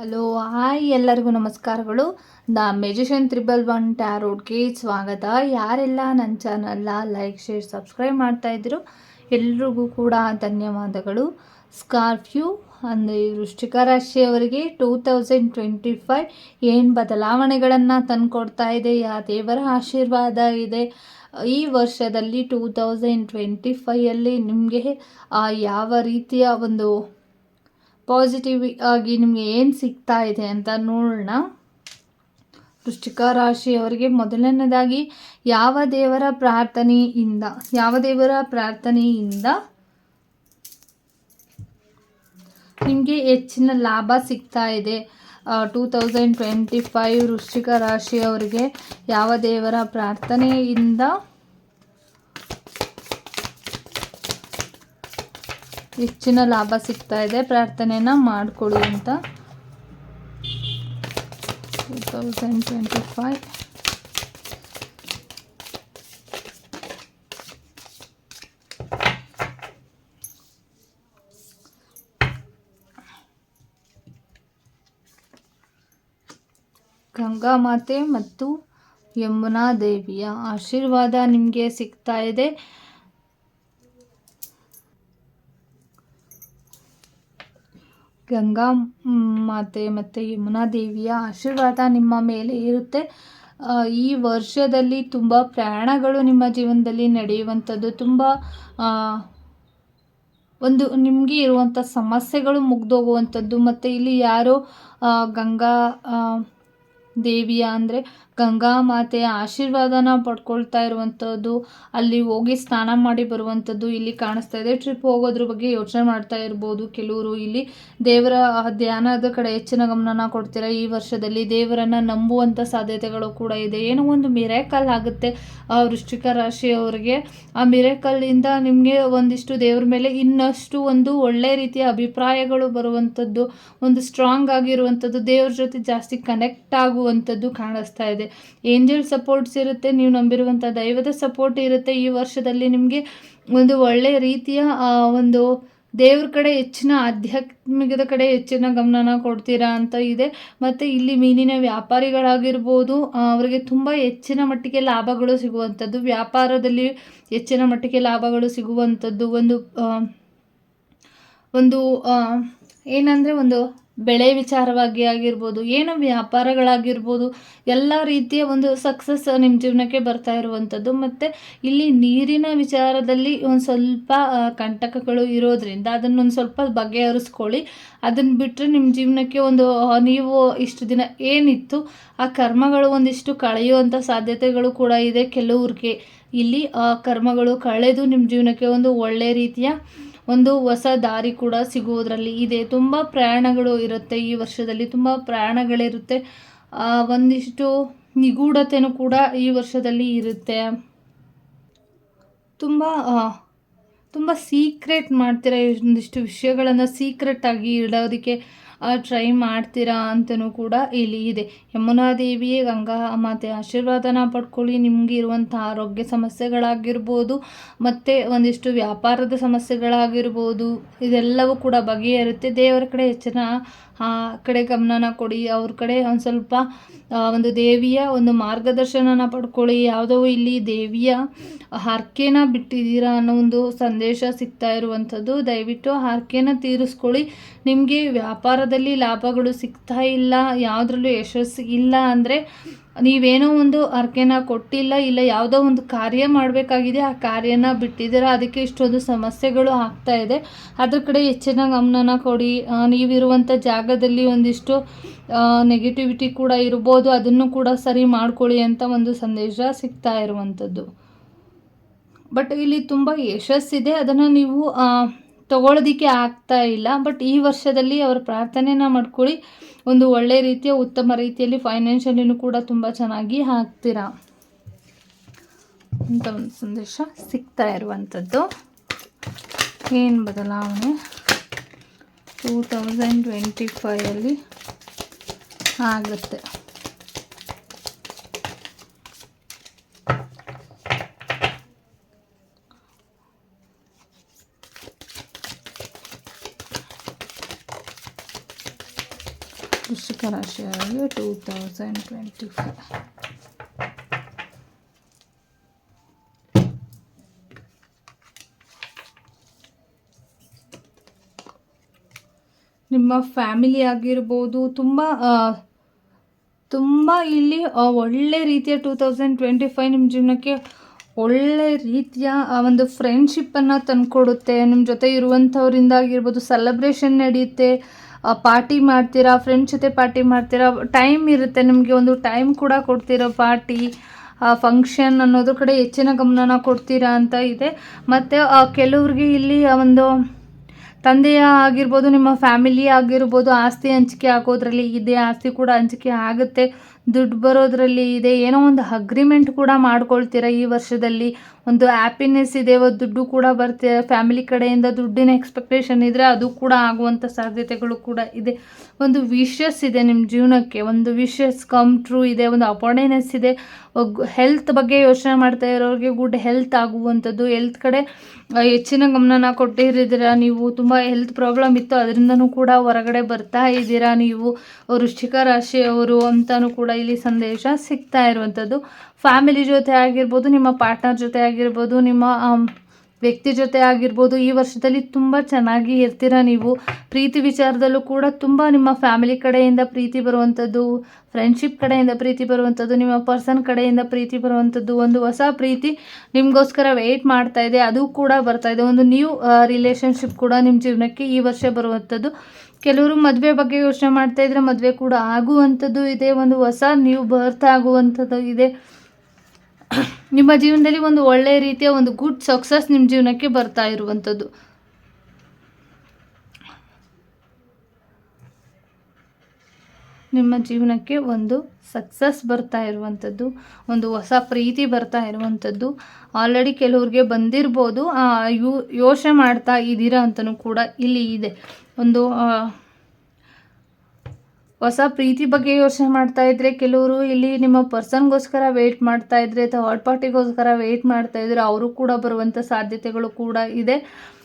Hello, hi ಎಲ್ಲರಿಗೂ ನಮಸ್ಕಾರಗಳು. The magician triple one ಟ್ಯಾರೋಡ್ಗೆ ಸ್ವಾಗತ. ಯಾರೆಲ್ಲ ನನ್ನ ಚಾನಲ್ನ ಲೈಕ್, ಶೇರ್, ಸಬ್ಸ್ಕ್ರೈಬ್ ಮಾಡ್ತಾ ಇದ್ರು ಎಲ್ರಿಗೂ ಕೂಡ ಧನ್ಯವಾದಗಳು. ಸ್ಕಾರ್ಫ್ಯೂ ಅಂದರೆ ವೃಶ್ಚಿಕ ರಾಶಿಯವರಿಗೆ ಟೂ ತೌಸಂಡ್ ಟ್ವೆಂಟಿ ಫೈವ್ ಏನು ಬದಲಾವಣೆಗಳನ್ನು ತಂದುಕೊಡ್ತಾ ಇದೆ, ಯಾ ದೇವರ ಆಶೀರ್ವಾದ ಇದೆ. ಈ ವರ್ಷದಲ್ಲಿ ಟೂ ತೌಸಂಡ್ ಟ್ವೆಂಟಿ ಫೈಯಲ್ಲಿ ನಿಮಗೆ ಯಾವ ರೀತಿಯ ಒಂದು ಪಾಸಿಟಿವ್ ಆಗಿ ನಿಮಗೆ ಏನು ಸಿಗ್ತಾ ಇದೆ ಅಂತ ನೋಡೋಣ. ವೃಶ್ಚಿಕ ರಾಶಿಯವರಿಗೆ ಮೊದಲನೇದಾಗಿ ಯಾವ ದೇವರ ಪ್ರಾರ್ಥನೆಯಿಂದ, ಯಾವ ದೇವರ ಪ್ರಾರ್ಥನೆಯಿಂದ ನಿಮಗೆ ಹೆಚ್ಚಿನ ಲಾಭ ಸಿಗ್ತಾ ಇದೆ? ಟೂ ತೌಸಂಡ್ ಟ್ವೆಂಟಿ ಫೈವ್ ವೃಶ್ಚಿಕ ರಾಶಿಯವರಿಗೆ ಯಾವ ದೇವರ ಪ್ರಾರ್ಥನೆಯಿಂದ ಹೆಚ್ಚಿನ ಲಾಭ ಸಿಗ್ತಾ ಇದೆ. ಪ್ರಾರ್ಥನೆನ ಮಾಡಿಕೊಳ್ಳಿ ಅಂತ. ಟೂ ತೌಸಂಡ್ ಟ್ವೆಂಟಿ ಫೈವ್ ಮತ್ತು ಯಮುನಾ ದೇವಿಯ ಆಶೀರ್ವಾದ ನಿಮಗೆ ಸಿಗ್ತಾ ಇದೆ. ಗಂಗಾ, ಮಾತೆ ಮತ್ತು ಯಮುನಾ ದೇವಿಯ ಆಶೀರ್ವಾದ ನಿಮ್ಮ ಮೇಲೆ ಇರುತ್ತೆ. ಈ ವರ್ಷದಲ್ಲಿ ತುಂಬ ಪ್ರಯಾಣಗಳು ನಿಮ್ಮ ಜೀವನದಲ್ಲಿ ನಡೆಯುವಂಥದ್ದು. ತುಂಬ ಒಂದು ನಿಮಗೆ ಇರುವಂಥ ಸಮಸ್ಯೆಗಳು ಮುಗ್ದೋಗುವಂಥದ್ದು. ಮತ್ತು ಇಲ್ಲಿ ಯಾರೋ ಗಂಗಾ ದೇವಿಯ ಅಂದರೆ ಗಂಗಾ ಮಾತೆಯ ಆಶೀರ್ವಾದನ ಪಡ್ಕೊಳ್ತಾ ಇರುವಂಥದ್ದು ಅಲ್ಲಿ ಹೋಗಿ ಸ್ನಾನ ಮಾಡಿ ಬರುವಂಥದ್ದು ಇಲ್ಲಿ ಕಾಣಿಸ್ತಾ ಇದೆ. ಟ್ರಿಪ್ ಹೋಗೋದ್ರ ಬಗ್ಗೆ ಯೋಚನೆ ಮಾಡ್ತಾ ಇರ್ಬೋದು ಕೆಲವರು. ಇಲ್ಲಿ ದೇವರ ಧ್ಯಾನದ ಕಡೆ ಹೆಚ್ಚಿನ ಗಮನನ ಕೊಡ್ತೀರಾ? ಈ ವರ್ಷದಲ್ಲಿ ದೇವರನ್ನು ನಂಬುವಂಥ ಸಾಧ್ಯತೆಗಳು ಕೂಡ ಇದೆ. ಏನೋ ಒಂದು ಮಿರೇಕಲ್ ಆಗುತ್ತೆ ವೃಶ್ಚಿಕ ರಾಶಿಯವರಿಗೆ. ಆ ಮಿರೇಕಲ್ಲಿಂದ ನಿಮಗೆ ಒಂದಿಷ್ಟು ದೇವರ ಮೇಲೆ ಇನ್ನಷ್ಟು ಒಂದು ಒಳ್ಳೆ ರೀತಿಯ ಅಭಿಪ್ರಾಯಗಳು ಬರುವಂಥದ್ದು ಒಂದು ಸ್ಟ್ರಾಂಗ್ ಆಗಿರುವಂಥದ್ದು ದೇವ್ರ ಜೊತೆ ಜಾಸ್ತಿ ಕನೆಕ್ಟ್ ಆಗುವಂಥದ್ದು ಕಾಣಿಸ್ತಾ ಇದೆ. ಏಂಜಲ್ ಸಪೋರ್ಟ್ಸ್ ಇರುತ್ತೆ, ನೀವು ನಂಬಿರುವಂಥ ದೈವದ ಸಪೋರ್ಟ್ ಇರುತ್ತೆ. ಈ ವರ್ಷದಲ್ಲಿ ನಿಮಗೆ ಒಂದು ಒಳ್ಳೆಯ ರೀತಿಯ ಒಂದು ದೇವ್ರ ಕಡೆ ಹೆಚ್ಚಿನ, ಆಧ್ಯಾತ್ಮಿಕದ ಕಡೆ ಹೆಚ್ಚಿನ ಗಮನನ ಕೊಡ್ತೀರಾ ಅಂತ ಇದೆ. ಮತ್ತು ಇಲ್ಲಿ ಮೀನಿನ ವ್ಯಾಪಾರಿಗಳಾಗಿರ್ಬೋದು ಅವರಿಗೆ ತುಂಬ ಹೆಚ್ಚಿನ ಮಟ್ಟಿಗೆ ಲಾಭಗಳು ಸಿಗುವಂಥದ್ದು. ವ್ಯಾಪಾರದಲ್ಲಿ ಹೆಚ್ಚಿನ ಮಟ್ಟಿಗೆ ಲಾಭಗಳು ಸಿಗುವಂಥದ್ದು. ಒಂದು ಒಂದು ಏನಂದರೆ ಒಂದು ಬೆಳೆ ವಿಚಾರವಾಗಿ ಆಗಿರ್ಬೋದು, ಏನು ವ್ಯಾಪಾರಗಳಾಗಿರ್ಬೋದು, ಎಲ್ಲ ರೀತಿಯ ಒಂದು ಸಕ್ಸಸ್ ನಿಮ್ಮ ಜೀವನಕ್ಕೆ ಬರ್ತಾ ಇರುವಂಥದ್ದು. ಮತ್ತು ಇಲ್ಲಿ ನೀರಿನ ವಿಚಾರದಲ್ಲಿ ಒಂದು ಸ್ವಲ್ಪ ಕಂಟಕಗಳು ಇರೋದ್ರಿಂದ ಅದನ್ನೊಂದು ಸ್ವಲ್ಪ ಬಗೆಹರಿಸ್ಕೊಳ್ಳಿ. ಅದನ್ನು ಬಿಟ್ಟರೆ ನಿಮ್ಮ ಜೀವನಕ್ಕೆ ಒಂದು ನೀವು ಇಷ್ಟು ದಿನ ಏನಿತ್ತು, ಆ ಕರ್ಮಗಳು ಒಂದಿಷ್ಟು ಕಳೆಯುವಂಥ ಸಾಧ್ಯತೆಗಳು ಕೂಡ ಇದೆ. ಕೆಲವ್ರಿಗೆ ಇಲ್ಲಿ ಆ ಕರ್ಮಗಳು ಕಳೆದು ನಿಮ್ಮ ಜೀವನಕ್ಕೆ ಒಂದು ಒಳ್ಳೆಯ ರೀತಿಯ ಒಂದು ಹೊಸ ದಾರಿ ಕೂಡ ಸಿಗುವುದರಲ್ಲಿ ಇದೆ. ತುಂಬ ಪ್ರಯಾಣಗಳು ಇರುತ್ತೆ ಈ ವರ್ಷದಲ್ಲಿ. ತುಂಬ ಪ್ರಯಾಣಗಳಿರುತ್ತೆ. ಒಂದಿಷ್ಟು ನಿಗೂಢತೆಯೂ ಕೂಡ ಈ ವರ್ಷದಲ್ಲಿ ಇರುತ್ತೆ. ತುಂಬ ತುಂಬ ಸೀಕ್ರೆಟ್ ಮಾಡ್ತೀರ ಒಂದಿಷ್ಟು ವಿಷಯಗಳನ್ನು ಸೀಕ್ರೆಟ್ ಆಗಿ ಇಡೋದಕ್ಕೆ? ಟ್ರೈ ಮಾಡ್ತೀರಾ ಅಂತಲೂ ಕೂಡ ಇಲ್ಲಿ ಇದೆ. ಯಮುನಾ ದೇವಿಯೇ ಗಂಗಾ ಮಾತೆ, ಆಶೀರ್ವಾದನ ಪಡ್ಕೊಳ್ಳಿ. ನಿಮಗೆ ಇರುವಂಥ ಆರೋಗ್ಯ ಸಮಸ್ಯೆಗಳಾಗಿರ್ಬೋದು, ಮತ್ತು ಒಂದಿಷ್ಟು ವ್ಯಾಪಾರದ ಸಮಸ್ಯೆಗಳಾಗಿರ್ಬೋದು, ಇದೆಲ್ಲವೂ ಕೂಡ ಬಗೆಹರುತ್ತೆ. ದೇವರ ಕಡೆ ಹೆಚ್ಚಿನ ಆ ಕಡೆ ಗಮನನ ಕೊಡಿ, ಅವ್ರ ಕಡೆ ಒಂದು ಸ್ವಲ್ಪ ಒಂದು ದೇವಿಯ ಒಂದು ಮಾರ್ಗದರ್ಶನನ ಪಡ್ಕೊಳ್ಳಿ. ಯಾವುದೋ ಇಲ್ಲಿ ದೇವಿಯ ಹರಕೆನ ಬಿಟ್ಟಿದ್ದೀರಾ ಅನ್ನೋ ಒಂದು ಸಂದೇಶ ಸಿಗ್ತಾ ಇರುವಂಥದ್ದು. ದಯವಿಟ್ಟು ಹರಕೆನ ತೀರಿಸ್ಕೊಳ್ಳಿ. ನಿಮಗೆ ವ್ಯಾಪಾರದಲ್ಲಿ ಲಾಭಗಳು ಸಿಗ್ತಾ ಇಲ್ಲ, ಯಾವುದ್ರಲ್ಲೂ ಯಶಸ್ಸು ಇಲ್ಲ ಅಂದರೆ ನೀವೇನೋ ಒಂದು ಅರ್ಕೆನ ಕೊಟ್ಟಿಲ್ಲ ಇಲ್ಲ ಯಾವುದೋ ಒಂದು ಕಾರ್ಯ ಮಾಡಬೇಕಾಗಿದೆ, ಆ ಕಾರ್ಯನ ಬಿಟ್ಟಿದ್ದೀರ, ಅದಕ್ಕೆ ಇಷ್ಟೊಂದು ಸಮಸ್ಯೆಗಳು ಆಗ್ತಾ ಇದೆ. ಅದ್ರ ಕಡೆ ಹೆಚ್ಚಿನ ಗಮನನ ಕೊಡಿ. ನೀವಿರುವಂಥ ಜಾಗದಲ್ಲಿ ಒಂದಿಷ್ಟು ನೆಗೆಟಿವಿಟಿ ಕೂಡ ಇರ್ಬೋದು, ಅದನ್ನು ಕೂಡ ಸರಿ ಮಾಡ್ಕೊಳ್ಳಿ ಅಂತ ಒಂದು ಸಂದೇಶ ಸಿಗ್ತಾ ಇರುವಂಥದ್ದು ಬಟ್ ಇಲ್ಲಿ ತುಂಬ ಯಶಸ್ಸಿದೆ. ಅದನ್ನು ನೀವು ತಗೊಳ್ಳೋದಕ್ಕೆ ಆಗ್ತಾ ಇಲ್ಲ. ಬಟ್ ಈ ವರ್ಷದಲ್ಲಿ ಅವರು ಪ್ರಾರ್ಥನೆನ ಮಾಡ್ಕೊಳ್ಳಿ. ಒಂದು ಒಳ್ಳೆ ರೀತಿಯ, ಉತ್ತಮ ರೀತಿಯಲ್ಲಿ ಫೈನಾನ್ಷಿಯಲಿನೂ ಕೂಡ ತುಂಬ ಚೆನ್ನಾಗಿ ಹಾಕ್ತೀರಾ? ಅಂತ ಒಂದು ಸಂದೇಶ ಸಿಗ್ತಾ ಇರುವಂಥದ್ದು. ಏನು ಬದಲಾವಣೆ? ಟೂ ತೌಸಂಡ್ ಟ್ವೆಂಟಿ ಫೈವಲ್ಲಿ ಆಗುತ್ತೆ. ಟೂ ತೌಸಂಡ್ ಟ್ವೆಂಟಿ ಫೈವ್ ನಿಮ್ಮ ಫ್ಯಾಮಿಲಿ ಆಗಿರ್ಬೋದು, ತುಂಬ ತುಂಬ ಇಲ್ಲಿ ಒಳ್ಳೆ ರೀತಿಯ ಟೂ ತೌಸಂಡ್ ಟ್ವೆಂಟಿ ಫೈವ್ ನಿಮ್ಮ ಜೀವನಕ್ಕೆ ಒಳ್ಳೆ ರೀತಿಯ ಒಂದು ಫ್ರೆಂಡ್ಶಿಪ್ಪನ್ನು ತಂದುಕೊಡುತ್ತೆ. ನಿಮ್ಮ ಜೊತೆ ಇರುವಂಥವರಿಂದ ಆಗಿರ್ಬೋದು ಸೆಲೆಬ್ರೇಷನ್ ನಡೆಯುತ್ತೆ ಪಾರ್ಟಿ ಮಾಡ್ತೀರಾ ಫ್ರೆಂಡ್ಸ್ ಜೊತೆ ಪಾರ್ಟಿ ಮಾಡ್ತೀರಾ ಟೈಮ್ ಇರುತ್ತೆ, ನಿಮಗೆ ಒಂದು ಟೈಮ್ ಕೂಡ ಕೊಡ್ತೀರೋ ಪಾರ್ಟಿ ಫಂಕ್ಷನ್ ಅನ್ನೋದ್ರ ಕಡೆ ಹೆಚ್ಚಿನ ಗಮನನ ಕೊಡ್ತೀರಾ ಅಂತ ಇದೆ. ಮತ್ತು ಕೆಲವ್ರಿಗೆ ಇಲ್ಲಿ ಒಂದು ತಂದೆಯ ಆಗಿರ್ಬೋದು, ನಿಮ್ಮ ಫ್ಯಾಮಿಲಿ ಆಗಿರ್ಬೋದು, ಆಸ್ತಿ ಹಂಚಿಕೆ ಆಗೋದ್ರಲ್ಲಿ ಇದೆ ಆಸ್ತಿ ಕೂಡ ಹಂಚಿಕೆ ಆಗುತ್ತೆ. ದುಡ್ಡು ಬರೋದ್ರಲ್ಲಿ ಇದೆ. ಏನೋ ಒಂದು ಅಗ್ರಿಮೆಂಟ್ ಕೂಡ ಮಾಡ್ಕೊಳ್ತೀರಾ ಈ ವರ್ಷದಲ್ಲಿ? ಒಂದು ಹ್ಯಾಪಿನೆಸ್ ಇದೆ ದುಡ್ಡು ಕೂಡ ಬರ್ತೀರ ಫ್ಯಾಮಿಲಿ ಕಡೆಯಿಂದ ದುಡ್ಡಿನ ಎಕ್ಸ್ಪೆಕ್ಟೇಷನ್ ಇದ್ದರೆ ಅದು ಕೂಡ ಆಗುವಂಥ ಸಾಧ್ಯತೆಗಳು ಕೂಡ ಇದೆ. ಒಂದು ವಿಶಸ್ ಇದೆ ನಿಮ್ಮ ಜೀವನಕ್ಕೆ. ಒಂದು ವಿಶಸ್ ಕಮ್ ಟ್ರೂ ಇದೆ. ಒಂದು ಅಪಾರ್ಡೆನೆಸ್ ಇದೆ. ಹೆಲ್ತ್ ಬಗ್ಗೆ ಯೋಚನೆ ಮಾಡ್ತಾ ಇರೋರಿಗೆ ಗುಡ್ ಹೆಲ್ತ್ ಆಗುವಂಥದ್ದು. ಹೆಲ್ತ್ ಕಡೆ ಹೆಚ್ಚಿನ ಗಮನನ ಕೊಟ್ಟಿರಿದ್ದೀರಾ ನೀವು. ತುಂಬ ಹೆಲ್ತ್ ಪ್ರಾಬ್ಲಮ್ ಇತ್ತು. ಅದರಿಂದನೂ ಕೂಡ ಹೊರಗಡೆ ಬರ್ತಾ ಇದ್ದೀರಾ ನೀವು. ವೃಶ್ಚಿಕ ರಾಶಿಯವರು ಅಂತಲೂ ಕೂಡ ಇಲ್ಲಿ ಸಂದೇಶ ಸಿಗ್ತಾ ಇರುವಂಥದ್ದು ಫ್ಯಾಮಿಲಿ ಜೊತೆ ಆಗಿರ್ಬೋದು, ನಿಮ್ಮ ಪಾರ್ಟ್ನರ್ ಜೊತೆ ಆಗಿರ್ಬೋದು, ನಿಮ್ಮ ವ್ಯಕ್ತಿ ಜೊತೆ ಆಗಿರ್ಬೋದು, ಈ ವರ್ಷದಲ್ಲಿ ತುಂಬ ಚೆನ್ನಾಗಿ ಇರ್ತೀರ ನೀವು. ಪ್ರೀತಿ ವಿಚಾರದಲ್ಲೂ ಕೂಡ ತುಂಬ ನಿಮ್ಮ ಫ್ಯಾಮಿಲಿ ಕಡೆಯಿಂದ ಪ್ರೀತಿ ಬರುವಂಥದ್ದು ಫ್ರೆಂಡ್ಶಿಪ್ ಕಡೆಯಿಂದ ಪ್ರೀತಿ ಬರುವಂಥದ್ದು ನಿಮ್ಮ ಪರ್ಸನ್ ಕಡೆಯಿಂದ ಪ್ರೀತಿ ಬರುವಂಥದ್ದು ಒಂದು ಹೊಸ ಪ್ರೀತಿ ನಿಮಗೋಸ್ಕರ ವೆಯ್ಟ್ ಮಾಡ್ತಾ ಇದೆ, ಅದು ಕೂಡ ಬರ್ತಾ ಇದೆ. ಒಂದು ನ್ಯೂ ರಿಲೇಷನ್ಶಿಪ್ ಕೂಡ ನಿಮ್ಮ ಜೀವನಕ್ಕೆ ಈ ವರ್ಷ ಬರುವಂಥದ್ದು ಕೆಲವರು ಮದುವೆ ಬಗ್ಗೆ ಯೋಚನೆ ಮಾಡ್ತಾ ಇದ್ರೆ ಮದುವೆ ಕೂಡ ಆಗುವಂಥದ್ದು ಇದೆ, ಒಂದು ಹೊಸ ನ್ಯೂ ಬರ್ತ್ ಆಗುವಂಥದ್ದು ಇದೆ. ನಿಮ್ಮ ಜೀವನದಲ್ಲಿ ಒಂದು ಒಳ್ಳೆಯ ರೀತಿಯ ಒಂದು ಗುಡ್ ಸಕ್ಸಸ್ ನಿಮ್ಮ ಜೀವನಕ್ಕೆ ಬರ್ತಾ ಇರುವಂಥದ್ದು. ನಿಮ್ಮ ಜೀವನಕ್ಕೆ ಒಂದು ಸಕ್ಸಸ್ ಬರ್ತಾ ಇರುವಂಥದ್ದು, ಒಂದು ಹೊಸ ಪ್ರೀತಿ ಬರ್ತಾ ಇರುವಂಥದ್ದು. ಆಲ್ರೆಡಿ ಕೆಲವ್ರಿಗೆ ಬಂದಿರ್ಬೋದು ಯು, ಯೋಚನೆ ಮಾಡ್ತಾ ಇದ್ದೀರಾ ಅಂತಲೂ ಕೂಡ ಇಲ್ಲಿ ಇದೆ. ಒಂದು ಹೊಸ ಪ್ರೀತಿ ಬಗ್ಗೆ ಯೋಚನೆ ಮಾಡ್ತಾ ಇದ್ರೆ ಕೆಲವರು ಇಲ್ಲಿ ನಿಮ್ಮ ಪರ್ಸನ್ಗೋಸ್ಕರ ವೆಯ್ಟ್ ಮಾಡ್ತಾ ಇದ್ರೆ ಥರ್ಡ್ ಪಾರ್ಟಿಗೋಸ್ಕರ ವೆಯ್ಟ್ ಮಾಡ್ತಾ ಇದ್ರೆ ಅವರು ಕೂಡ ಬರುವಂಥ ಸಾಧ್ಯತೆಗಳು ಕೂಡ ಇದೆ.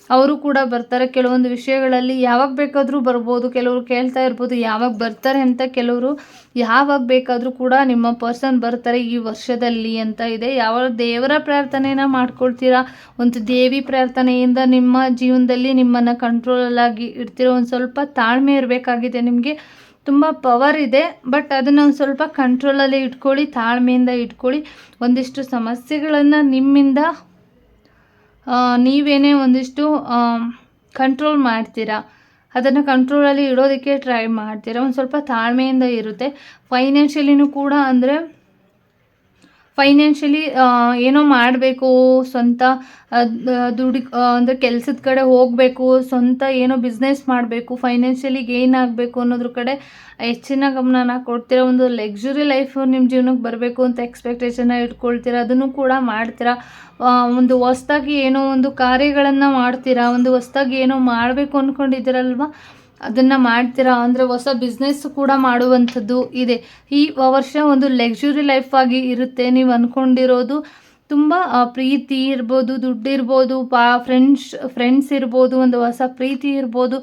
ಅವರು ಕೂಡ ಬರ್ತಾರೆ. ಕೆಲವೊಂದು ವಿಷಯಗಳಲ್ಲಿ ಯಾವಾಗ ಬೇಕಾದರೂ ಬರ್ಬೋದು. ಕೆಲವರು ಕೇಳ್ತಾ ಇರ್ಬೋದು, ಯಾವಾಗ ಬರ್ತಾರೆ ಅಂತ ಕೆಲವರು ಯಾವಾಗ ಬೇಕಾದರೂ ಕೂಡ ನಿಮ್ಮ ಪರ್ಸನ್ ಬರ್ತಾರೆ ಈ ವರ್ಷದಲ್ಲಿ ಅಂತ ಇದೆ. ಯಾವ ದೇವರ ಪ್ರಾರ್ಥನೆನ ಮಾಡ್ಕೊಳ್ತೀರಾ? ಒಂದು ದೇವಿ ಪ್ರಾರ್ಥನೆಯಿಂದ ನಿಮ್ಮ ಜೀವನದಲ್ಲಿ ನಿಮ್ಮನ್ನು ಕಂಟ್ರೋಲಲ್ಲಾಗಿ ಇರ್ತಿರೋ ಒಂದು ಸ್ವಲ್ಪ ತಾಳ್ಮೆ ಇರಬೇಕಾಗಿದೆ ನಿಮಗೆ. ತುಂಬ ಪವರ್ ಇದೆ ಬಟ್ ಅದನ್ನು ಒಂದು ಸ್ವಲ್ಪ ಕಂಟ್ರೋಲಲ್ಲಿ ಇಟ್ಕೊಳ್ಳಿ, ತಾಳ್ಮೆಯಿಂದ ಇಟ್ಕೊಳ್ಳಿ. ಒಂದಿಷ್ಟು ಸಮಸ್ಯೆಗಳನ್ನು ನಿಮ್ಮಿಂದ ನೀವೇನೇ ಒಂದಿಷ್ಟು ಕಂಟ್ರೋಲ್ ಮಾಡ್ತೀರಾ? ಅದನ್ನು ಕಂಟ್ರೋಲಲ್ಲಿ ಇಡೋದಕ್ಕೆ ಟ್ರೈ ಮಾಡ್ತೀರಾ? ಒಂದು ಸ್ವಲ್ಪ ತಾಳ್ಮೆಯಿಂದ ಇರುತ್ತೆ. ಫೈನಾನ್ಷಿಯಲಿನೂ ಕೂಡ ಅಂದರೆ ಫೈನಾನ್ಷಿಯಲಿ ಏನೋ ಮಾಡಬೇಕು, ಸ್ವಂತ ದುಡಿ ಅಂದರೆ ಕೆಲಸದ ಕಡೆ ಹೋಗಬೇಕು, ಸ್ವಂತ ಏನೋ ಬಿಸ್ನೆಸ್ ಮಾಡಬೇಕು ಫೈನಾನ್ಷಿಯಲಿ ಗೇನ್ ಆಗಬೇಕು ಅನ್ನೋದ್ರ ಕಡೆ ಹೆಚ್ಚಿನ ಗಮನನ ಕೊಡ್ತೀರಾ? ಒಂದು ಲಕ್ಸುರಿ ಲೈಫ್ ನಿಮ್ಮ ಜೀವನಕ್ಕೆ ಬರಬೇಕು ಅಂತ ಎಕ್ಸ್ಪೆಕ್ಟೇಷನ್ನ ಇಟ್ಕೊಳ್ತೀರಾ? ಅದನ್ನು ಕೂಡ ಮಾಡ್ತೀರಾ? ಒಂದು ಹೊಸ್ದಾಗಿ ಏನೋ ಒಂದು ಕಾರ್ಯಗಳನ್ನು ಮಾಡ್ತೀರಾ? ಒಂದು ಹೊಸ್ದಾಗಿ ಏನೋ ಮಾಡಬೇಕು ಅಂದ್ಕೊಂಡಿದ್ದೀರಲ್ವ ಅದನ್ನು ಮಾಡ್ತೀರಾ ಅಂದರೆ ಹೊಸ ಬಿಸ್ನೆಸ್ ಕೂಡ ಮಾಡುವಂಥದ್ದು ಇದೆ. ಈ ವರ್ಷ ಒಂದು ಲಕ್ಸುರಿ ಲೈಫ್ ಆಗಿ ಇರುತ್ತೆ. ನೀವು ಅಂದ್ಕೊಂಡಿರೋದು ತುಂಬ ಪ್ರೀತಿ ಇರ್ಬೋದು ದುಡ್ಡು ಇರ್ಬೋದು ಪಾ ಫ್ರೆಂಡ್ಸ್ ಫ್ರೆಂಡ್ಸ್ ಇರ್ಬೋದು, ಒಂದು ಹೊಸ ಪ್ರೀತಿ ಇರ್ಬೋದು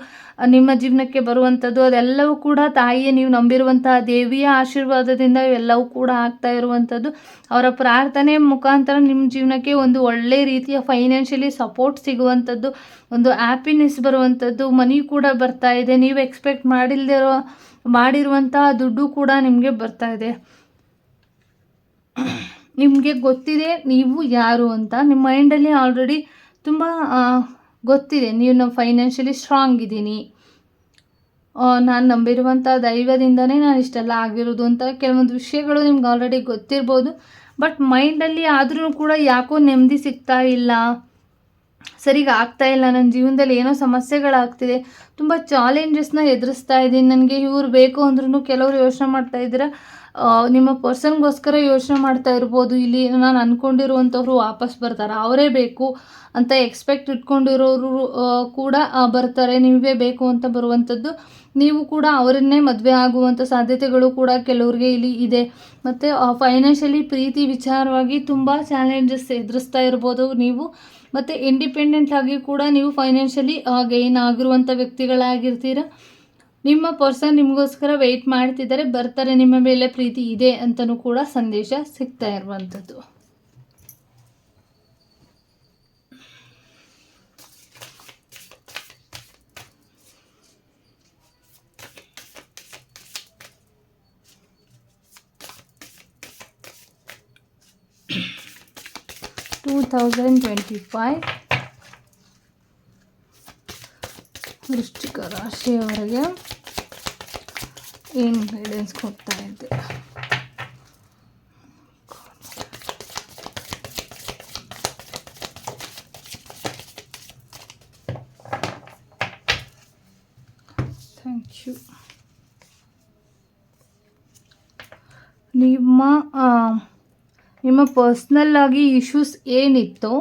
ನಿಮ್ಮ ಜೀವನಕ್ಕೆ ಬರುವಂಥದ್ದು, ಅದೆಲ್ಲವೂ ಕೂಡ ತಾಯಿಯೇ ನೀವು ನಂಬಿರುವಂತಹ ದೇವಿಯ ಆಶೀರ್ವಾದದಿಂದ ಇವೆಲ್ಲವೂ ಕೂಡ ಆಗ್ತಾ ಇರುವಂಥದ್ದು. ಅವರ ಪ್ರಾರ್ಥನೆ ಮುಖಾಂತರ ನಿಮ್ಮ ಜೀವನಕ್ಕೆ ಒಂದು ಒಳ್ಳೆ ರೀತಿಯ ಫೈನಾನ್ಷಿಯಲಿ ಸಪೋರ್ಟ್ ಸಿಗುವಂಥದ್ದು, ಒಂದು ಹ್ಯಾಪಿನೆಸ್ ಬರುವಂಥದ್ದು ಮನಿ ಕೂಡ ಬರ್ತಾ ಇದೆ. ನೀವು ಎಕ್ಸ್ಪೆಕ್ಟ್ ಮಾಡಿಲ್ದಿರೋ, ಮಾಡಿರುವಂತಹ ದುಡ್ಡು ಕೂಡ ನಿಮಗೆ ಬರ್ತಾ ಇದೆ. ನಿಮಗೆ ಗೊತ್ತಿದೆ ನೀವು ಯಾರು ಅಂತ ನಿಮ್ಮ ಮೈಂಡಲ್ಲಿ ಆಲ್ರೆಡಿ ತುಂಬ ಗೊತ್ತಿದೆ. ನೀವು ನಾವು ಫೈನಾನ್ಷಿಯಲಿ ಸ್ಟ್ರಾಂಗ್ ಇದ್ದೀನಿ. ನಾನು ನಂಬಿರುವಂಥ ದೈವದಿಂದನೇ ನಾನು ಇಷ್ಟೆಲ್ಲ ಆಗಿರೋದು ಅಂತ ಕೆಲವೊಂದು ವಿಷಯಗಳು ನಿಮ್ಗೆ ಆಲ್ರೆಡಿ ಗೊತ್ತಿರ್ಬೋದು. ಬಟ್ ಮೈಂಡಲ್ಲಿ ಆದರೂ ಕೂಡ ಯಾಕೋ ನೆಮ್ಮದಿ ಸಿಗ್ತಾ ಇಲ್ಲ. ಸರಿಗೆ ಆಗ್ತಾ ಇಲ್ಲ. ನನ್ನ ಜೀವನದಲ್ಲಿ ಏನೋ ಸಮಸ್ಯೆಗಳಾಗ್ತಿದೆ. ತುಂಬ ಚಾಲೆಂಜಸ್ನ ಎದುರಿಸ್ತಾ ಇದ್ದೀನಿ. ನನಗೆ ಇವ್ರು ಬೇಕು ಅಂದ್ರೂ ಕೆಲವರು ಯೋಚನೆ ಮಾಡ್ತಾ ಇದ್ದೀರಾ? ನಿಮ್ಮ ಪರ್ಸನ್ಗೋಸ್ಕರ ಯೋಚನೆ ಮಾಡ್ತಾ ಇರ್ಬೋದು. ಇಲ್ಲಿ ನಾನು ಅಂದ್ಕೊಂಡಿರುವಂಥವ್ರು ವಾಪಸ್ ಬರ್ತಾರೆ? ಅವರೇ ಬೇಕು ಅಂತ ಎಕ್ಸ್ಪೆಕ್ಟ್ ಇಟ್ಕೊಂಡಿರೋರು ಕೂಡ ಬರ್ತಾರೆ. ನಿಮಗೆ ಬೇಕು ಅಂತ ಬರುವಂಥದ್ದು ನೀವು ಕೂಡ ಅವರನ್ನೇ ಮದುವೆ ಆಗುವಂಥ ಸಾಧ್ಯತೆಗಳು ಕೂಡ ಕೆಲವ್ರಿಗೆ ಇಲ್ಲಿ ಇದೆ. ಮತ್ತು ಫೈನಾನ್ಷಿಯಲಿ ಪ್ರೀತಿ ವಿಚಾರವಾಗಿ ತುಂಬ ಚಾಲೆಂಜಸ್ ಎದುರಿಸ್ತಾ ಇರ್ಬೋದು ನೀವು. ಮತ್ತು ಇಂಡಿಪೆಂಡೆಂಟ್ ಆಗಿ ಕೂಡ ನೀವು ಫೈನಾನ್ಷಿಯಲಿ ಗೈನ್ ಆಗಿರುವಂಥ ವ್ಯಕ್ತಿಗಳಾಗಿರ್ತೀರ? ನಿಮ್ಮ ಪರ್ಸನ್ ನಿಮಗೋಸ್ಕರ ವೆಯ್ಟ್ ಮಾಡ್ತಿದ್ದಾರೆ, ಬರ್ತಾರೆ, ನಿಮ್ಮ ಮೇಲೆ ಪ್ರೀತಿ ಇದೆ ಅಂತಲೂ ಕೂಡ ಸಂದೇಶ ಸಿಗ್ತಾ ಇರುವಂಥದ್ದು. ಟೂ ತೌಸಂಡ್ ಟ್ವೆಂಟಿ ಫೈವ್ ವೃಶ್ಚಿಕ ರಾಶಿಯವರಿಗೆ ಏನು ಗೈಡೆನ್ಸ್ ಕೊಡ್ತಾ ಇದೆ ಥ್ಯಾಂಕ್ ಯು ನಿಮ್ಮ ನಿಮ್ಮ ಪರ್ಸ್ನಲ್ ಆಗಿ ಇಶ್ಯೂಸ್ ಏನಿತ್ತೋ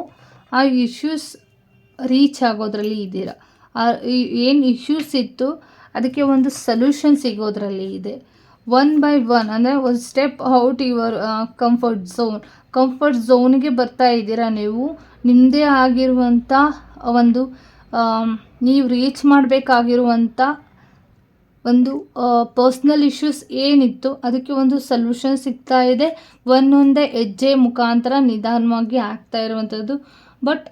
ಆ ಇಶ್ಯೂಸ್ ರೀಚ್ ಆಗೋದ್ರಲ್ಲಿ ಇದ್ದೀರಾ? ಏನು ಇಶ್ಯೂಸ್ ಇತ್ತು, ಅದಕ್ಕೆ ಒಂದು ಸೊಲ್ಯೂಷನ್ ಸಿಗೋದ್ರಲ್ಲಿ ಇದೆ. ಒನ್ ಬೈ ಒನ್ ಅಂದರೆ ಒಂದು step out your comfort zone comfort ಝೋನ್ಗೆ ಬರ್ತಾ ಇದ್ದೀರಾ ನೀವು. ನಿಮ್ಮದೇ ಆಗಿರುವಂಥ ಒಂದು ನೀವು ರೀಚ್ ಮಾಡಬೇಕಾಗಿರುವಂಥ ಒಂದು ಪರ್ಸ್ನಲ್ ಇಶ್ಯೂಸ್ ಏನಿತ್ತು, ಅದಕ್ಕೆ ಒಂದು ಸೊಲ್ಯೂಷನ್ ಸಿಗ್ತಾ ಇದೆ. ಒಂದೊಂದೇ ಹೆಜ್ಜೆ ಮುಖಾಂತರ ನಿಧಾನವಾಗಿ ಆಗ್ತಾ ಇರುವಂಥದ್ದು ಬಟ್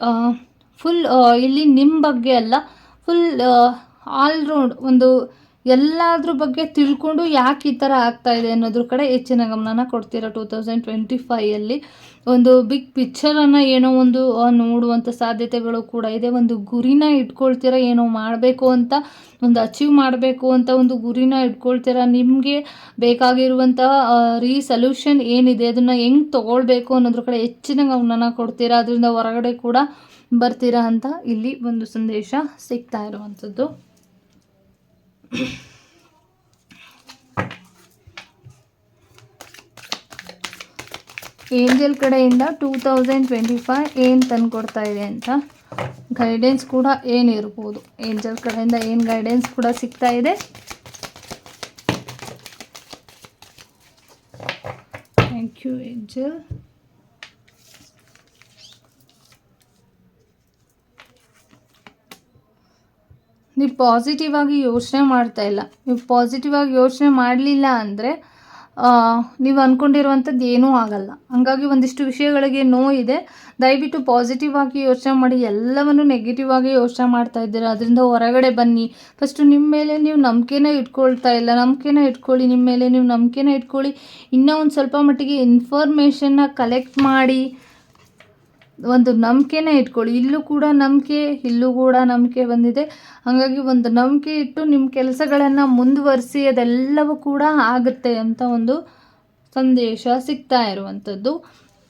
ಫುಲ್ ಇಲ್ಲಿ ನಿಮ್ಮ ಬಗ್ಗೆ ಅಲ್ಲ ಫುಲ್ ಆಲ್ರೌಂಡ್ ಒಂದು ಎಲ್ಲದ್ರ ಬಗ್ಗೆ ತಿಳ್ಕೊಂಡು ಯಾಕೆ ಈ ಥರ ಆಗ್ತಾ ಇದೆ ಅನ್ನೋದ್ರ ಕಡೆ ಹೆಚ್ಚಿನ ಗಮನನ ಕೊಡ್ತೀರಾ ಟೂ ತೌಸಂಡ್ ಟ್ವೆಂಟಿ ಫೈಯಲ್ಲಿ ಒಂದು ಬಿಗ್ ಪಿಕ್ಚರನ್ನು ಏನೋ ಒಂದು ನೋಡುವಂಥ ಸಾಧ್ಯತೆಗಳು ಕೂಡ ಇದೆ. ಒಂದು ಗುರಿನ ಇಟ್ಕೊಳ್ತೀರ ಏನೋ ಮಾಡಬೇಕು ಅಂತ, ಒಂದು ಅಚೀವ್ ಮಾಡಬೇಕು ಅಂತ ಒಂದು ಗುರಿನ ಇಟ್ಕೊಳ್ತೀರ? ನಿಮಗೆ ಬೇಕಾಗಿರುವಂತಹ ರೀ ಸೊಲ್ಯೂಷನ್ ಏನಿದೆ? ಅದನ್ನು ಹೆಂಗೆ ತೊಗೊಳ್ಬೇಕು ಅನ್ನೋದ್ರ ಕಡೆ ಹೆಚ್ಚಿನ ಗಮನನ ಕೊಡ್ತೀರಾ? ಅದರಿಂದ ಹೊರಗಡೆ ಕೂಡ ಬರ್ತೀರಾ ಅಂತ ಇಲ್ಲಿ ಒಂದು ಸಂದೇಶ ಸಿಗ್ತಾ ಇರುವಂಥದ್ದು. ಏಂಜಲ್ ಕಡೆಯಿಂದ ಟೂ ತೌಸಂಡ್ ಟ್ವೆಂಟಿ ಫೈವ್ ಏನು ತಂದುಕೊಡ್ತಾ ಇದೆ ಅಂತ. ಗೈಡೆನ್ಸ್ ಕೂಡ ಏನಿರ್ಬೋದು ಏಂಜಲ್ ಕಡೆಯಿಂದ ಏನು ಗೈಡೆನ್ಸ್ ಕೂಡ ಸಿಗ್ತಾ ಇದೆ. Thank you angel. ನೀವು ಪಾಸಿಟಿವ್ ಆಗಿ ಯೋಚನೆ ಮಾಡ್ತಾ ಇಲ್ಲ. ನೀವು ಪಾಸಿಟಿವ್ ಆಗಿ ಯೋಚನೆ ಮಾಡಲಿಲ್ಲ ಅಂದರೆ ನೀವು ಅಂದ್ಕೊಂಡಿರುವಂಥದ್ದು ಏನೂ ಆಗಲ್ಲ. ಹಾಗಾಗಿ ಒಂದಿಷ್ಟು ವಿಷಯಗಳಿಗೆ ನೋ ಇದೆ. ದಯವಿಟ್ಟು ಪಾಸಿಟಿವ್ ಆಗಿ ಯೋಚನೆ ಮಾಡಿ, ಎಲ್ಲವನ್ನು ನೆಗೆಟಿವ್ ಆಗಿ ಯೋಚನೆ ಮಾಡ್ತಾ ಇದ್ದೀರ, ಅದರಿಂದ ಹೊರಗಡೆ ಬನ್ನಿ. ಫಸ್ಟು ನಿಮ್ಮ ಮೇಲೆ ನೀವು ನಂಬಿಕೆನ ಇಟ್ಕೊಳ್ತಾ ಇಲ್ಲ. ನಂಬಿಕೆನ ಇಟ್ಕೊಳ್ಳಿ, ನಿಮ್ಮ ಮೇಲೆ ನೀವು ನಂಬಿಕೆನ ಇಟ್ಕೊಳ್ಳಿ. ಇನ್ನೂ ಒಂದು ಸ್ವಲ್ಪ ಮಟ್ಟಿಗೆ ಇನ್ಫಾರ್ಮೇಷನ್ನ ಕಲೆಕ್ಟ್ ಮಾಡಿ. ಒಂದು ನಂಬಿಕೆನೇ ಇಟ್ಕೊಳ್ಳಿ. ಇಲ್ಲೂ ಕೂಡ ನಂಬಿಕೆ, ಇಲ್ಲೂ ಕೂಡ ನಂಬಿಕೆ ಬಂದಿದೆ. ಹಾಗಾಗಿ ಒಂದು ನಂಬಿಕೆ ಇಟ್ಟು ನಿಮ್ಮ ಕೆಲಸಗಳನ್ನು ಮುಂದುವರಿಸಿ ಅದೆಲ್ಲವೂ ಕೂಡ ಆಗುತ್ತೆ ಅಂತ ಒಂದು ಸಂದೇಶ ಸಿಗ್ತಾ ಇರುವಂಥದ್ದು.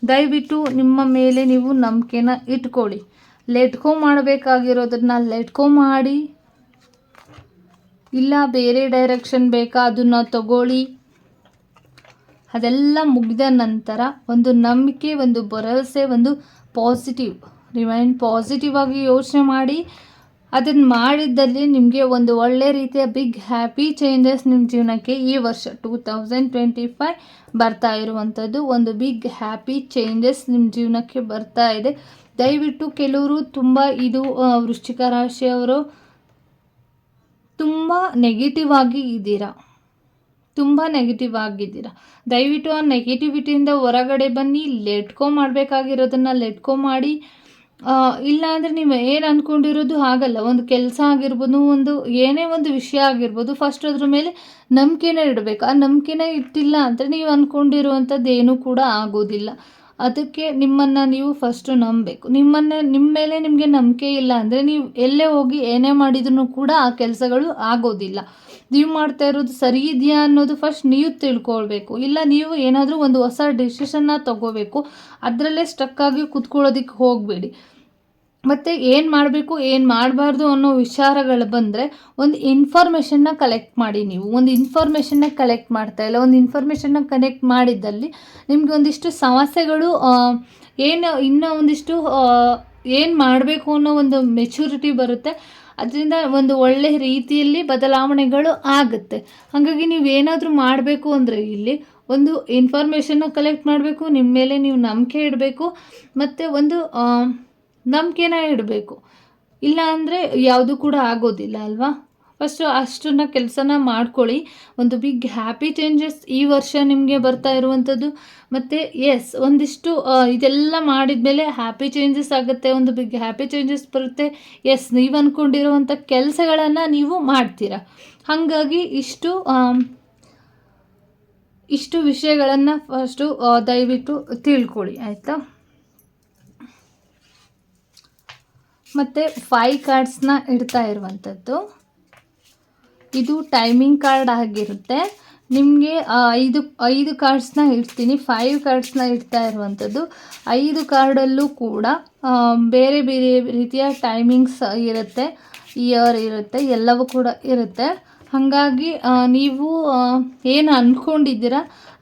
ದಯವಿಟ್ಟು ನಿಮ್ಮ ಮೇಲೆ ನೀವು ನಂಬಿಕೆನ ಇಟ್ಕೊಳ್ಳಿ. ಲೆಟ್ಕೋ ಮಾಡಬೇಕಾಗಿರೋದನ್ನ ಲೆಟ್ಕೋ ಮಾಡಿ. ಇಲ್ಲ, ಬೇರೆ ಡೈರೆಕ್ಷನ್ ಬೇಕಾ? ಅದನ್ನು ತಗೊಳ್ಳಿ. ಅದೆಲ್ಲ ಮುಗಿದ ನಂತರ ಒಂದು ನಂಬಿಕೆ, ಒಂದು ಭರವಸೆ, ಒಂದು ಪಾಸಿಟಿವ್ ರಿಮೈಂಡ್ ಪಾಸಿಟಿವ್ ಆಗಿ ಯೋಚನೆ ಮಾಡಿ ಅದನ್ನು ಮಾಡಿದ್ದಲ್ಲಿ ನಿಮಗೆ ಒಂದು ಒಳ್ಳೆ ರೀತಿಯ ಬಿಗ್ ಹ್ಯಾಪಿ ಚೇಂಜಸ್ ನಿಮ್ಮ ಜೀವನಕ್ಕೆ ಈ ವರ್ಷ ಟೂ ತೌಸಂಡ್ ಟ್ವೆಂಟಿ ಫೈವ್ ಬರ್ತಾ ಇರುವಂಥದ್ದು. ಒಂದು ಬಿಗ್ ಹ್ಯಾಪಿ ಚೇಂಜಸ್ ನಿಮ್ಮ ಜೀವನಕ್ಕೆ ಬರ್ತಾ ಇದೆ. ದಯವಿಟ್ಟು ಕೆಲವರು ತುಂಬ ಇದು ವೃಶ್ಚಿಕ ರಾಶಿಯವರು ತುಂಬ ನೆಗೆಟಿವ್ ಆಗಿ ಇದ್ದೀರಾ. ತುಂಬ ನೆಗೆಟಿವ್ ಆಗಿದ್ದೀರಾ? ದಯವಿಟ್ಟು ಆ ನೆಗೆಟಿವಿಟಿಯಿಂದ ಹೊರಗಡೆ ಬನ್ನಿ ಲೆಟ್ಕೋ ಮಾಡಬೇಕಾಗಿರೋದನ್ನು ಲೆಟ್ಕೋ ಮಾಡಿ. ಇಲ್ಲಾಂದರೆ ನೀವು ಏನು ಅಂದ್ಕೊಂಡಿರೋದು ಆಗಲ್ಲ ಒಂದು ಕೆಲಸ ಆಗಿರ್ಬೋದು, ಒಂದು ಏನೇ ಒಂದು ವಿಷಯ ಆಗಿರ್ಬೋದು ಫಸ್ಟ್ ಅದ್ರ ಮೇಲೆ ನಂಬಿಕೆನೇ ಇಡಬೇಕು. ಆ ನಂಬಿಕೆನೇ ಇಟ್ಟಿಲ್ಲ ಅಂದರೆ ನೀವು ಅಂದ್ಕೊಂಡಿರುವಂಥದ್ದು ಏನೂ ಕೂಡ ಆಗೋದಿಲ್ಲ. ಅದಕ್ಕೆ ನಿಮ್ಮನ್ನು ನೀವು ಫಸ್ಟು ನಂಬಬೇಕು. ನಿಮ್ಮನ್ನು ನಿಮ್ಮ ಮೇಲೆ ನಿಮಗೆ ನಂಬಿಕೆ ಇಲ್ಲ ಅಂದರೆ ನೀವು ಎಲ್ಲೇ ಹೋಗಿ ಏನೇ ಮಾಡಿದ್ರೂ ಕೂಡ ಆ ಕೆಲಸಗಳು ಆಗೋದಿಲ್ಲ. ನೀವು ಮಾಡ್ತಾ ಇರೋದು ಸರಿ ಇದೆಯಾ ಅನ್ನೋದು ಫಸ್ಟ್ ನೀವು ತಿಳ್ಕೊಳ್ಬೇಕು. ಇಲ್ಲ ನೀವು ಏನಾದರೂ ಒಂದು ಹೊಸ ಡಿಸಿಷನ್ನ ತಗೋಬೇಕು, ಅದರಲ್ಲೇ ಸ್ಟಕ್ ಆಗಿ ಕುತ್ಕೊಳ್ಳೋದಕ್ಕೆ ಹೋಗಬೇಡಿ. ಮತ್ತು ಏನು ಮಾಡಬೇಕು, ಏನು ಮಾಡಬಾರ್ದು ಅನ್ನೋ ವಿಚಾರಗಳು ಬಂದರೆ ಒಂದು ಇನ್ಫಾರ್ಮೇಷನ್ನ ಕಲೆಕ್ಟ್ ಮಾಡಿ ನೀವು. ಒಂದು ಇನ್ಫಾರ್ಮೇಷನ್ನ ಕಲೆಕ್ಟ್ ಮಾಡ್ತಾ ಇಲ್ಲ, ಒಂದು ಇನ್ಫಾರ್ಮೇಷನ್ನ ಕನೆಕ್ಟ್ ಮಾಡಿದ್ದಲ್ಲಿ ನಿಮಗೆ ಒಂದಿಷ್ಟು ಸಮಸ್ಯೆಗಳು ಏನು ಇನ್ನೂ ಒಂದಿಷ್ಟು ಏನು ಮಾಡಬೇಕು ಅನ್ನೋ ಒಂದು ಮೆಚುರಿಟಿ ಬರುತ್ತೆ. ಅದರಿಂದ ಒಂದು ಒಳ್ಳೆ ರೀತಿಯಲ್ಲಿ ಬದಲಾವಣೆಗಳು ಆಗುತ್ತೆ. ಹಾಗಾಗಿ ನೀವು ಏನಾದರೂ ಮಾಡಬೇಕು ಅಂದರೆ ಇಲ್ಲಿ ಒಂದು ಇನ್ಫಾರ್ಮೇಷನ್ನ ಕಲೆಕ್ಟ್ ಮಾಡಬೇಕು ನಿಮ್ಮ ಮೇಲೆ ನೀವು ನಂಬಿಕೆ ಇಡಬೇಕು, ಮತ್ತು ಒಂದು ನಂಬಿಕೆನ ಇಡಬೇಕು. ಇಲ್ಲ ಅಂದರೆ ಯಾವುದು ಕೂಡ ಆಗೋದಿಲ್ಲ ಅಲ್ವಾ? ಫಸ್ಟು ಅಷ್ಟನ್ನು ಕೆಲಸನ ಮಾಡ್ಕೊಳ್ಳಿ. ಒಂದು ಬಿಗ್ ಹ್ಯಾಪಿ ಚೇಂಜಸ್ ಈ ವರ್ಷ ನಿಮಗೆ ಬರ್ತಾ ಇರುವಂಥದ್ದು ಮತ್ತು ಎಸ್ ಒಂದಿಷ್ಟು ಇದೆಲ್ಲ ಮಾಡಿದ ಮೇಲೆ ಹ್ಯಾಪಿ ಚೇಂಜಸ್ ಆಗುತ್ತೆ. ಒಂದು ಬಿಗ್ ಹ್ಯಾಪಿ ಚೇಂಜಸ್ ಬರುತ್ತೆ. ಎಸ್ ನೀವು ಅಂದ್ಕೊಂಡಿರುವಂಥ ಕೆಲಸಗಳನ್ನು ನೀವು ಮಾಡ್ತೀರಾ. ಹಾಗಾಗಿ ಇಷ್ಟು ಇಷ್ಟು ವಿಷಯಗಳನ್ನು ಫಸ್ಟು ದಯವಿಟ್ಟು ತಿಳ್ಕೊಳ್ಳಿ, ಆಯಿತಾ? ಮತ್ತು ಫೈ ಕಾರ್ಡ್ಸ್ನ ಇಡ್ತಾ ಇರುವಂಥದ್ದು ಇದು ಟೈಮಿಂಗ್ ಕಾರ್ಡ್ ಆಗಿರುತ್ತೆ. ನಿಮಗೆ ಐದು ಐದು ಕಾರ್ಡ್ಸ್ನ ಇಡ್ತೀನಿ. ಫೈವ್ ಕಾರ್ಡ್ಸ್ನ ಇಡ್ತಾ ಇರುವಂಥದ್ದು ಐದು ಕಾರ್ಡಲ್ಲೂ ಕೂಡ ಬೇರೆ ಬೇರೆ ರೀತಿಯ ಟೈಮಿಂಗ್ಸ್ ಇರುತ್ತೆ. ಇಯರ್ ಇರುತ್ತೆ. ಎಲ್ಲವೂ ಕೂಡ ಇರುತ್ತೆ. ಹಾಗಾಗಿ ನೀವು ಏನು ಅಂದ್ಕೊಂಡಿದ್ದೀರ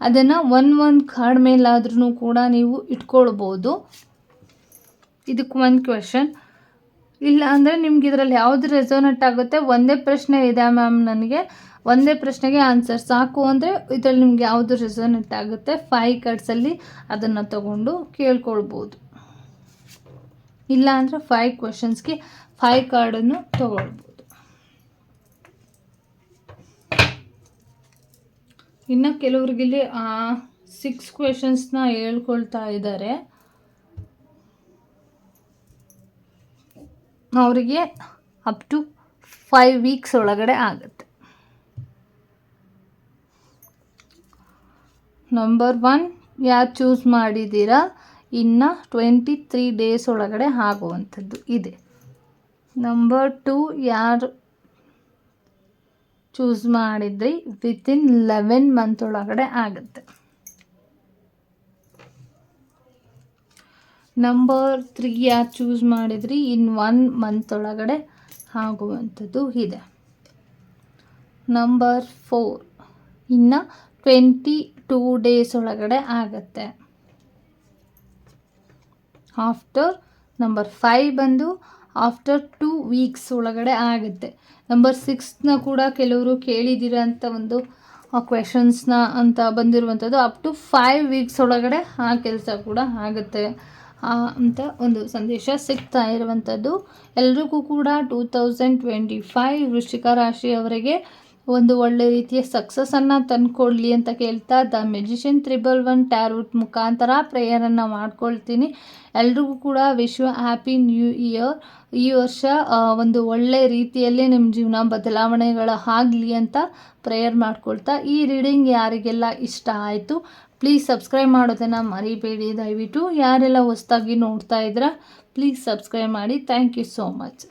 ಅದನ್ನು ಒನ್ ಒಂದು ಕಾರ್ಡ್ ಮೇಲಾದ್ರೂ ಕೂಡ ನೀವು ಇಟ್ಕೊಳ್ಬೋದು. ಇದಕ್ಕೆ ಒಂದು ಕ್ವೆಶನ್ ಇಲ್ಲ ಅಂದರೆ ನಿಮ್ಗೆ ಇದರಲ್ಲಿ ಯಾವುದು ರೆಸೋನೆಟ್ ಆಗುತ್ತೆ? ಒಂದೇ ಪ್ರಶ್ನೆ ಇದೆ ಮ್ಯಾಮ್ ನನಗೆ. ಒಂದೇ ಪ್ರಶ್ನೆಗೆ ಆನ್ಸರ್ ಸಾಕು ಅಂದರೆ ಇದರಲ್ಲಿ ನಿಮ್ಗೆ ಯಾವುದು ರೆಸೋನೆಟ್ ಆಗುತ್ತೆ? ಫೈವ್ ಕಾರ್ಡ್ಸಲ್ಲಿ ಅದನ್ನು ತಗೊಂಡು ಕೇಳ್ಕೊಳ್ಬೋದು. ಇಲ್ಲ ಅಂದರೆ ಫೈ ಕ್ವೆಶನ್ಸ್ಗೆ ಫೈ ಕಾರ್ಡನ್ನು ತಗೊಳ್ಬೋದು. ಇನ್ನು ಕೆಲವ್ರಿಗೆ ಇಲ್ಲಿ ಸಿಕ್ಸ್ ಕ್ವೆಶನ್ಸ್ನ ಹೇಳ್ಕೊಳ್ತಾ ಇದ್ದಾರೆ. ಅವರಿಗೆ ಅಪ್ ಟು ಫೈವ್ ವೀಕ್ಸ್ ಒಳಗಡೆ ಆಗುತ್ತೆ. ನಂಬರ್ ಒನ್ ಯಾರು ಚೂಸ್ ಮಾಡಿದ್ದೀರಾ ಇನ್ನು ಟ್ವೆಂಟಿ ತ್ರೀ ಡೇಸ್ ಒಳಗಡೆ ಆಗುವಂಥದ್ದು ಇದೆ. ನಂಬರ್ ಟು ಯಾರು ಚೂಸ್ ಮಾಡಿದ್ರಿ? ವಿತಿನ್ ಲೆವೆನ್ ಮಂತ್ ಒಳಗಡೆ ಆಗುತ್ತೆ. ನಂಬರ್ ತ್ರೀ ಯಾರು ಚೂಸ್ ಮಾಡಿದ್ರಿ. ಇನ್ ಒನ್ ಮಂತ್ ಒಳಗಡೆ ಆಗುವಂಥದ್ದು ಇದೆ. ನಂಬರ್ ಫೋರ್ ಇನ್ನು ಟ್ವೆಂಟಿ ಟೂ ಡೇಸ್ ಒಳಗಡೆ ಆಗುತ್ತೆ. ಆಫ್ಟರ್ ನಂಬರ್ ಫೈವ್ ಬಂದು ಆಫ್ಟರ್ ಟೂ ವೀಕ್ಸ್ ಒಳಗಡೆ ಆಗುತ್ತೆ. ನಂಬರ್ ಸಿಕ್ಸ್ನ ಕೂಡ ಕೆಲವರು ಕೇಳಿದಿರೋಂಥ ಒಂದು ಕ್ವೆಶನ್ಸ್ನ ಅಂತ ಬಂದಿರುವಂಥದ್ದು. ಅಪ್ ಟು ಫೈವ್ ವೀಕ್ಸ್ ಒಳಗಡೆ ಆ ಕೆಲಸ ಕೂಡ ಆಗುತ್ತೆ. ಅಂತ ಒಂದು ಸಂದೇಶ ಸಿಗ್ತಾ ಇರುವಂಥದ್ದು ಎಲ್ರಿಗೂ ಕೂಡ ಟೂ ತೌಸಂಡ್ ಟ್ವೆಂಟಿ ಫೈವ್ ವೃಶ್ಚಿಕ ರಾಶಿಯವರಿಗೆ ಒಂದು ಒಳ್ಳೆ ರೀತಿಯ ಸಕ್ಸಸ್ಸನ್ನು ತಂದುಕೊಡ್ಲಿ ಅಂತ ಕೇಳ್ತಾ ದ ಮೆಜಿಷಿಯನ್ ತ್ರಿಬಲ್ ಒನ್ ಟ್ಯಾರ್ವುಟ್ ಮುಖಾಂತರ ಪ್ರೇಯರನ್ನು ಮಾಡ್ಕೊಳ್ತೀನಿ. ಎಲ್ರಿಗೂ ಕೂಡ ವಿಶ್ವ ಹ್ಯಾಪಿ ನ್ಯೂ ಇಯರ್ ಈ ವರ್ಷ ಒಂದು ಒಳ್ಳೆ ರೀತಿಯಲ್ಲಿ ನಿಮ್ಮ ಜೀವನ ಬದಲಾವಣೆಗಳ ಆಗಲಿ ಅಂತ ಪ್ರೇಯರ್ ಮಾಡ್ಕೊಳ್ತಾ. ಈ ರೀಡಿಂಗ್ ಯಾರಿಗೆಲ್ಲ ಇಷ್ಟ ಆಯಿತು ಪ್ಲೀಸ್ ಸಬ್ಸ್ಕ್ರೈಬ್ ಮಾಡೋದನ್ನು ಮರಿಬೇಡಿ. ದಯವಿಟ್ಟು ಯಾರೆಲ್ಲ ಹೊಸದಾಗಿ ನೋಡ್ತಾ ಇದ್ದೀರಾ ಪ್ಲೀಸ್ ಸಬ್ಸ್ಕ್ರೈಬ್ ಮಾಡಿ. Thank you so much